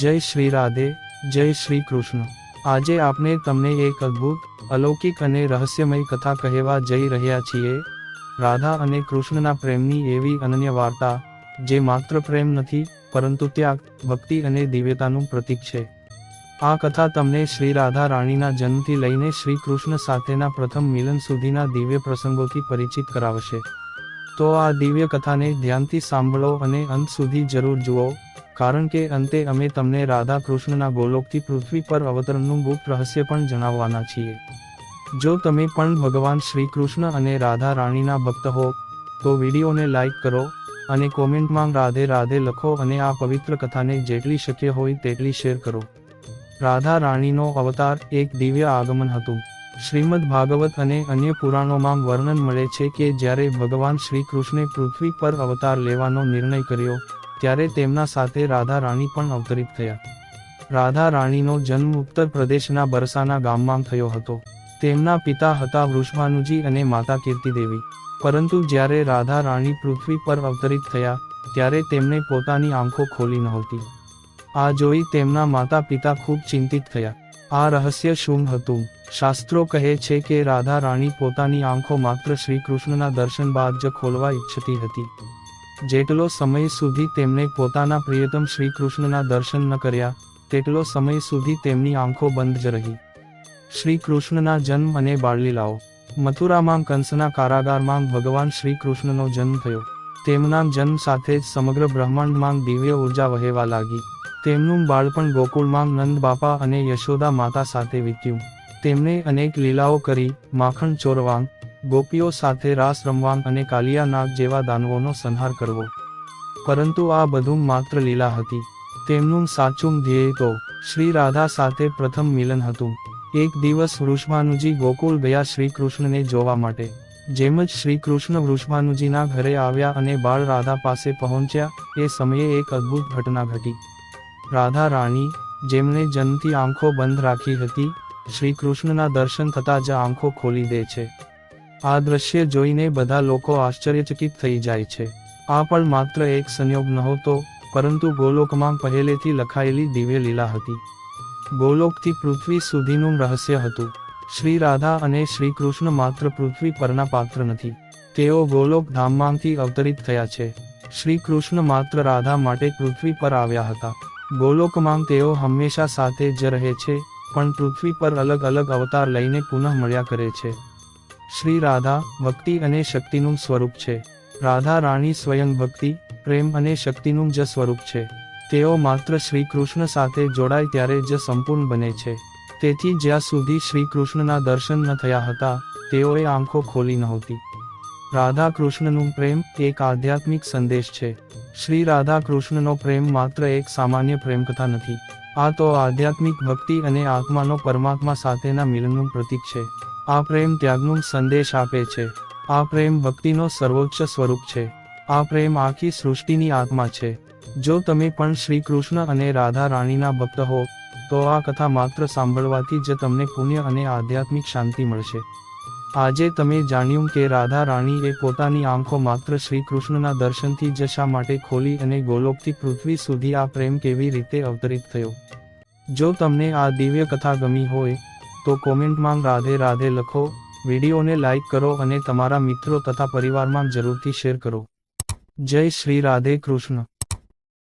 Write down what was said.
જય શ્રી રાધે, જય શ્રી કૃષ્ણ. આજે આપણે તમને એક અદ્ભુત, અલૌકિક અને રહસ્યમય કથા કહેવા જઈ રહ્યા છીએ. રાધા અને કૃષ્ણના પ્રેમની એવી અનન્ય વાર્તા, જે માત્ર પ્રેમ નથી, પરંતુ ત્યાગ, ભક્તિ અને દિવ્યતાનું પ્રતીક છે. આ કથા તમને શ્રી રાધા રાણીના જન્મથી લઈને શ્રી કૃષ્ણ સાથેના પ્રથમ મિલન સુધીના દિવ્ય પ્રસંગોથી પરિચિત કરાવશે. તો આ દિવ્ય કથાને ધ્યાનથી સાંભળો અને અંત સુધી જરૂર જુઓ. કારણ કે અંતે અમે તમને રાધા કૃષ્ણના ગોલોકથી પૃથ્વી પર અવતરણનું ગુપ્ત રહસ્ય પણ જણાવવાના છીએ. જો તમે પણ ભગવાન શ્રી કૃષ્ણ અને રાધા રાણીના ભક્ત હો, તો વિડીયોને લાઈક કરો અને કોમેન્ટમાં રાધે રાધે લખો અને આ પવિત્ર કથાને જેટલી શક્ય હોય તેટલી શેર કરો. રાધા રાણીનો અવતાર એક દિવ્ય આગમન હતું. શ્રીમદ ભાગવત અને અન્ય પુરાણોમાં વર્ણન મળે છે કે જ્યારે ભગવાન શ્રી કૃષ્ણે પૃથ્વી પર અવતાર લેવાનો નિર્ણય કર્યો ત્યારે તેમના સાથે રાધા રાણી પણ અવતરિત થયા. રાધા રાણીનો જન્મ ઉત્તર પ્રદેશના બરસાના ગામમાં થયો હતો. તેમના પિતા હતા વૃષભાનુજી અને માતા કીર્તિદેવી. પરંતુ જ્યારે રાધા રાણી પૃથ્વી પર અવતરિત થયા, ત્યારે તેમણે પોતાની આંખો ખોલી નહોતી. આ જોઈ તેમના માતા પિતા ખૂબ ચિંતિત થયા. આ રહસ્ય શું હતું? શાસ્ત્રો કહે છે કે રાધા રાણી પોતાની આંખો માત્ર શ્રી કૃષ્ણના દર્શન બાદ જ ખોલવા ઈચ્છતી હતી. જેટલો સમય સુધી તેમણે પોતાના પ્રિયતમ શ્રીકૃષ્ણના દર્શન ન કર્યા, તેટલો સમય સુધી તેમની આંખો બંધ જ રહી. શ્રી કૃષ્ણના જન્મ અને બાળલીલાઓ. મથુરામાં કંસના કારાગારમાં ભગવાન શ્રી કૃષ્ણનો જન્મ થયો. તેમના જન્મ સાથે જ સમગ્ર બ્રહ્માંડમાં દિવ્ય ઊર્જા વહેવા લાગી. તેમનું બાળપણ ગોકુળમાં નંદ બાપા અને યશોદા માતા સાથે વીત્યું. તેમણે અનેક લીલાઓ કરી, માખણ ચોરવાંગ ગોપીઓ સાથે રાસ રમવા અને કાલિયા નાગ જેવા દાનવોનો સંહાર કરવો. પરંતુ આ બધું માત્ર લીલા હતી. તેમનું સાચું ધ્યેય તો શ્રી રાધા સાથે પ્રથમ મિલન હતું. એક દિવસ વૃષભાનુજી ગોકુળ ગયા શ્રી કૃષ્ણને જોવા માટે. જેમ જ શ્રી કૃષ્ણ વૃષભાનુજીના ઘરે આવ્યા અને બાળ રાધા પાસે પહોંચ્યા, એ સમયે એક અદ્ભુત ઘટના ઘટી. રાધા રાણી જેમણે જન્મથી આંખો બંધ રાખી હતી, શ્રી કૃષ્ણના દર્શન થતાં જ આંખો ખોલી દે છે. આ દ્રશ્ય જોઈને બધા લોકો આશ્ચર્યચકિત થઈ જાય છે. આ પણ માત્ર એક સંયોગ નહોતો, પરંતુ ગોલોકમાં પહેલેથી લખાયેલી દિવ્ય લીલા હતી. ગોલોકથી પૃથ્વી સુધીનું રહસ્ય હતું. શ્રી રાધા અને શ્રી કૃષ્ણ માત્ર પૃથ્વી પરના પાત્ર નથી. તેઓ ગોલોક ધામમાંથી અવતરિત થયા છે. શ્રી કૃષ્ણ માત્ર રાધા માટે પૃથ્વી પર આવ્યા હતા. ગોલોકમાં તેઓ હંમેશા સાથે જ રહે છે, પણ પૃથ્વી પર અલગ અલગ અવતાર લઈને પુનઃ મળ્યા કરે છે. શ્રી રાધા, ભક્તિ અને શક્તિનું સ્વરૂપ છે. રાધા રાણી સ્વયં ભક્તિ, પ્રેમ અને શક્તિનું જ સ્વરૂપ છે. તેઓ માત્ર શ્રી કૃષ્ણ સાથે જોડાય ત્યારે જ સંપૂર્ણ બને છે. તેથી જ્યાં સુધી શ્રી કૃષ્ણના દર્શન ન થયા હતા, તેઓએ આંખો ખોલી નહોતી. રાધા કૃષ્ણનું પ્રેમ એક આધ્યાત્મિક સંદેશ છે. શ્રી રાધા કૃષ્ણનો પ્રેમ માત્ર એક સામાન્ય પ્રેમકથા નથી. આ તો આધ્યાત્મિક ભક્તિ અને આત્માનો પરમાત્મા સાથેના મિલનનું પ્રતીક છે. આ પ્રેમ ત્યાગનું સંદેશ આપે છે. આ પ્રેમ ભક્તિનો સર્વોચ્ચ સ્વરૂપ છે. આ પ્રેમ આખી સૃષ્ટિની આત્મા છે. જો તમે પણ શ્રી કૃષ્ણ અને રાધા રાણીના ભક્ત હો, તો આ કથા માત્ર સાંભળવાથી જ તમને પુણ્ય અને આધ્યાત્મિક શાંતિ મળશે. આજે તમે જાણ્યું કે રાધા રાણી એ પોતાની આંખો માત્ર શ્રી કૃષ્ણના દર્શનથી જ શા માટે ખોલી અને ગોલોકથી પૃથ્વી સુધી આ પ્રેમ કેવી રીતે અવતરિત થયો? જો તમને આ દિવ્ય કથા ગમી હોય તો કોમેન્ટમાં રાધે રાધે લખો વિડીયોને લાઇક કરો અને તમારા મિત્રો તથા પરિવારમાં જરૂરથી શેર કરો. જય શ્રી રાધે કૃષ્ણ.